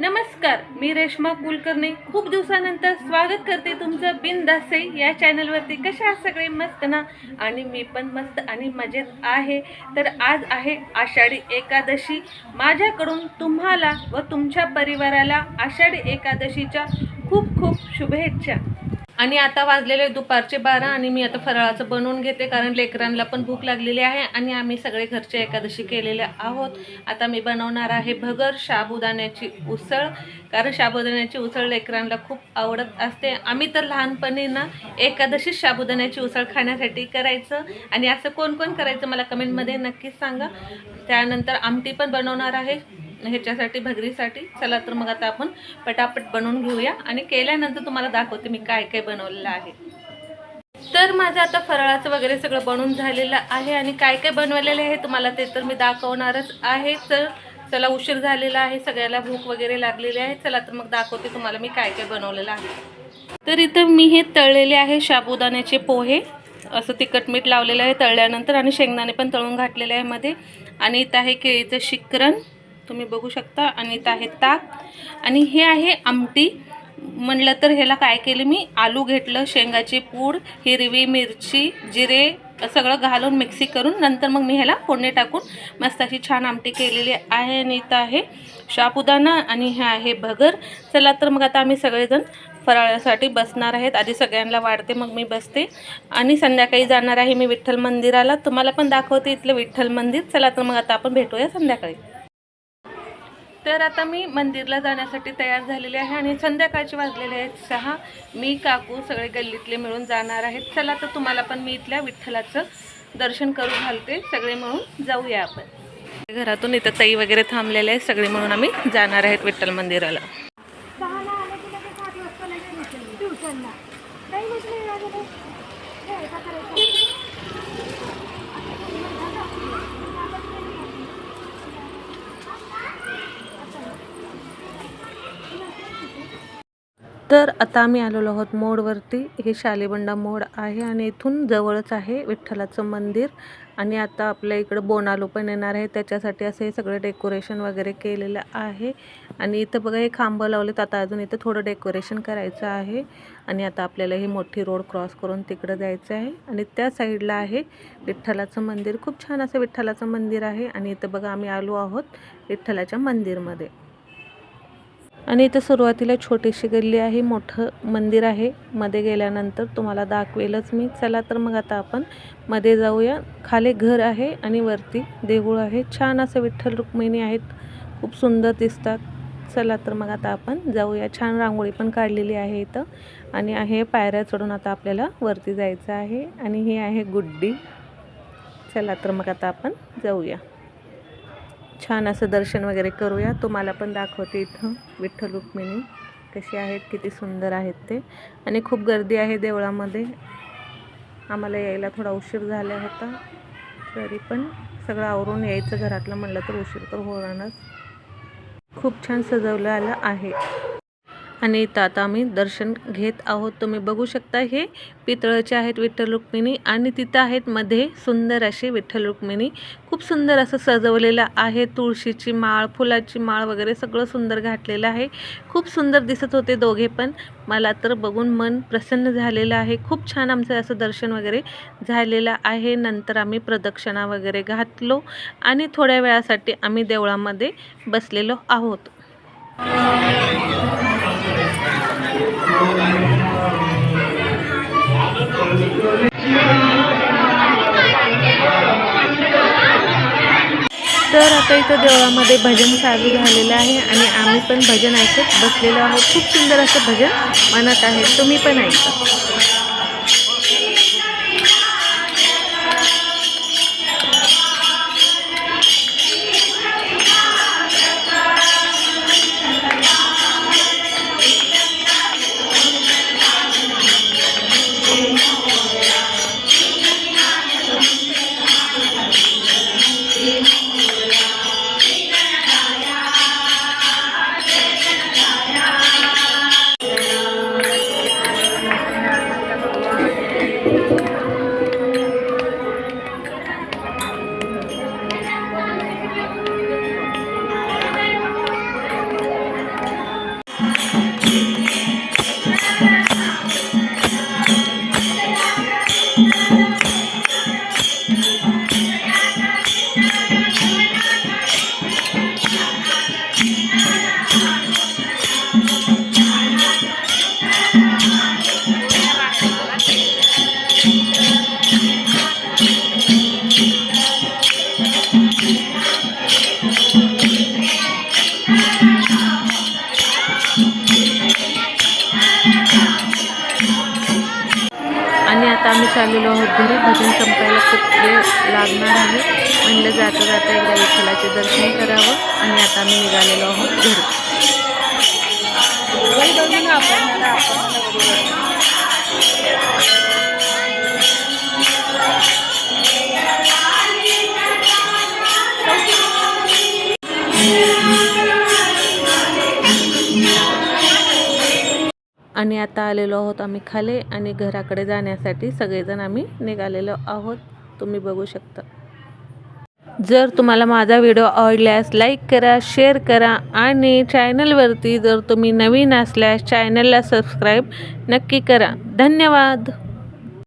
नमस्कार मी रेश्मा कुलकर्णी. खूप दिवसानंतर स्वागत करते तुमचं बिनदासे या चॅनलवरती. कशा आहात सगळे? मस्त ना? आणि मी पण मस्त आणि मजेत आहे. तर आज आहे आषाढी एकादशी. माझ्याकडून तुम्हाला व तुमच्या परिवाराला आषाढी एकादशीच्या खूप खूप शुभेच्छा. आणि आता वाजलेले दुपारचे बारा आणि मी आता फराळाचं बनवून घेते कारण लेकरांना पण भूक लागलेली आहे आणि आम्ही सगळे घरचे एकादशी केलेले आहोत. आता मी बनवणार आहे भगर साबुदाण्याची उसळ कारण साबुदाण्याची उसळ लेकरांना खूप आवडत असते. आम्ही तर लहानपणी ना एकादशीच साबुदाण्याची उसळ खाण्यासाठी करायचं आणि असं कोण कोण करायचं मला कमेंटमध्ये नक्कीच सांगा. त्यानंतर आमटी पण बनवणार आहे. ह्याच्यासाठी भगरीसाठी. चला तर मग आता आपण पटापट बनवून घेऊया आणि केल्यानंतर तुम्हाला दाखवते मी काय काय बनवलेलं आहे. तर माझं आता फराळाचं वगैरे सगळं बनून झालेलं आहे आणि काय काय बनवलेलं आहे तुम्हाला ते तर मी दाखवणारच आहे. तर चला उशीर झालेला आहे सगळ्याला भूक वगैरे लागलेली आहे. चला तर मग दाखवते तुम्हाला मी काय काय बनवलेलं आहे. तर इथं मी हे तळलेले आहे शाबुदाण्याचे पोहे. असं तिखट मीठ लावलेलं आहे तळल्यानंतर आणि शेंगदाणे पण तळून घातलेले आहे मध्ये. आणि इथं आहे केळीचं शिकरण. तुम्ही बघू शकता. आणि इथं आहे ताक. आणि हे आहे आमटी. म्हणलं तर ह्याला काय केलं मी? आलू घेतलं शेंगाची पूड हिरवी मिरची जिरे सगळं घालून मिक्सी करून नंतर मग मी ह्याला फोडणी टाकून मस्त अशी छान आमटी केलेली आहे. आणि इथं आहे शापुदाना आणि हे आहे भगर. चला तर मग आता आम्ही सगळेजण फराळासाठी बसणार आहेत. आधी सगळ्यांना वाढते मग मी बसते. आणि संध्याकाळी जाणार आहे मी विठ्ठल मंदिराला. तुम्हाला पण दाखवते इथलं विठ्ठल मंदिर. चला तर मग आता आपण भेटूया संध्याकाळी. तर आता मी मंदिरला जाण्यासाठी तयार झालेले आहे आणि संध्याकाळचे वाजलेले आहेत सहा. मी काकू सगळे गल्लीतले मिळून जाणार आहेत. चला तर तुम्हाला पण मी इथल्या विठ्ठलाचं दर्शन करू घालते. सगळे मिळून जाऊया आपण. घरातून इथं तई वगैरे थांबलेले आहेत. सगळे मिळून आम्ही जाणार आहेत विठ्ठल मंदिराला. तर आता आम्ही आलेलो आहोत मोडवरती. हे शालीबंडा मोड आहे आणि इथून जवळच आहे विठ्ठलाचं मंदिर. आणि आता आपल्या इकडं बोनालो पण येणार आहे. त्याच्यासाठी असं हे सगळं डेकोरेशन वगैरे केलेलं आहे. आणि इथं बघा हे खांब लावलेत. आता अजून इथं थोडं डेकोरेशन करायचं आहे. आणि आता आपल्याला ही मोठी रोड क्रॉस करून तिकडं जायचं आहे. आणि त्या साईडला आहे विठ्ठलाचं मंदिर. खूप छान असं विठ्ठलाचं मंदिर आहे. आणि इथं बघा आम्ही आलो आहोत विठ्ठलाच्या मंदिरमध्ये. आणि इथं सुरुवातीला छोटीशी गल्ली आहे मोठं मंदिर आहे. मध्ये गेल्यानंतर तुम्हाला दाखवेलच मी. चला तर मग आता आपण मध्ये जाऊया. खाली घर आहे आणि वरती देऊळ आहे. छान असं विठ्ठल रुक्मिणी आहेत. खूप सुंदर दिसतात. चला तर मग आता आपण जाऊया. छान रांगोळी पण काढलेली आहे इथं. आणि आहे पायऱ्या चढून आता आपल्याला वरती जायचं आहे. आणि ही आहे गुड्डी. चला तर मग आता आपण जाऊया. छान असं दर्शन वगैरे करूया. तुम्हाला पण दाखवते इथं. विठ्ठल रुक्मिणी. कशी आहेत किती सुंदर आहेत ते. आणि खूप गर्दी आहे देवळामध्ये. आम्हाला यायला थोडा उशीर झाला होता. तरी पण सगळं आवरून यायचं. घरातलं म्हणलं तर उशीर तर होणारच. खूप छान सजवलं आलं आहे. आणि इथं आता आम्ही दर्शन घेत आहोत. तुम्ही बघू शकता हे पितळचे आहेत विठ्ठल रुक्मिणी आणि तिथं आहेत मध्ये सुंदर असे विठ्ठल रुक्मिणी. खूप सुंदर असं सजवलेलं आहे. तुळशीची माळ फुलाची माळ वगैरे सगळं सुंदर घातलेलं आहे. खूप सुंदर दिसत होते दोघे पण. मला तर बघून मन प्रसन्न झालेलं आहे. खूप छान आमचं असं दर्शन वगैरे झालेलं आहे. नंतर आम्ही प्रदक्षिणा वगैरे घातलो आणि थोड्या वेळासाठी आम्ही देवळामध्ये बसलेलो आहोत. तर आता इथं देवळामध्ये भजन चालू झालेलं आहे आणि आम्ही पण भजन ऐकत बसलेलो आहोत. खूप सुंदर असं भजन म्हणत आहे. तुम्ही पण ऐका. चाललेलो आहोत घरी. भजन संपायला खूप वेळ लागणार आहे. म्हणलं जाता जाता एकदा विठ्ठलाचे दर्शन करावं आणि आता आम्ही निघालेलो आहोत घरी. आणि आता आलेलो आहोत आम्ही खाली आणि घराकडे जाण्यासाठी सगळेजण आम्ही निघालेलो आहोत. तुम्ही बघू शकता. जर तुम्हाला माझा व्हिडिओ आवडल्यास लाईक करा शेअर करा आणि चॅनलवरती जर तुम्ही नवीन असल्यास चॅनलला सबस्क्राईब नक्की करा. धन्यवाद.